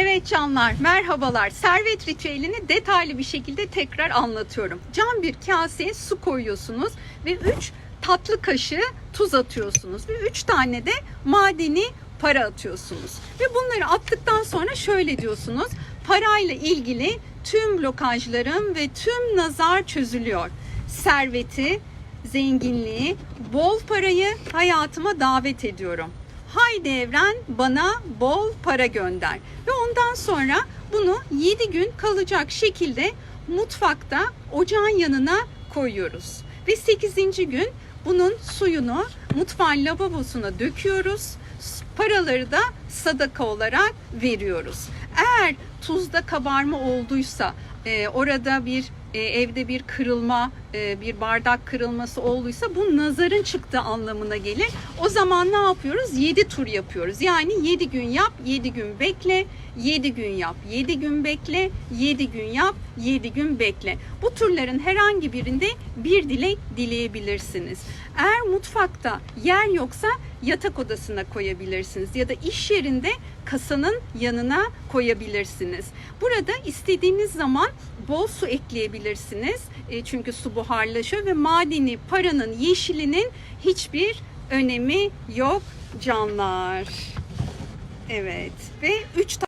Evet canlar, merhabalar. Servet ritüelini detaylı bir şekilde tekrar anlatıyorum. Cam bir kaseye su koyuyorsunuz ve 3 tatlı kaşığı tuz atıyorsunuz ve 3 tane de madeni para atıyorsunuz. Ve bunları attıktan sonra şöyle diyorsunuz. Parayla ilgili tüm blokajlarım ve tüm nazar çözülüyor. Serveti, zenginliği, bol parayı hayatıma davet ediyorum. Haydi evren bana bol para gönder. Ve ondan sonra bunu 7 gün kalacak şekilde mutfakta ocağın yanına koyuyoruz. Ve 8. gün bunun suyunu mutfağın lavabosuna döküyoruz. Paraları da sadaka olarak veriyoruz. Eğer tuzda kabarma olduysa, e, orada bir e, evde bir kırılma, e, bir bardak kırılması olduysa bu nazarın çıktığı anlamına gelir. O zaman ne yapıyoruz? 7 tur yapıyoruz. Yani 7 gün yap, 7 gün bekle, 7 gün yap, 7 gün bekle, 7 gün yap, 7 gün bekle. Bu turların herhangi birinde bir dilek dileyebilirsiniz. Eğer mutfakta yer yoksa yatak odasına koyabilirsiniz ya da iş yerinde kasanın yanına koyabilirsiniz. Burada istediğiniz zaman bol su ekleyebilirsiniz. E, çünkü su buharlaşıyor ve madeni paranın yeşilinin hiçbir önemi yok canlar. Evet ve 3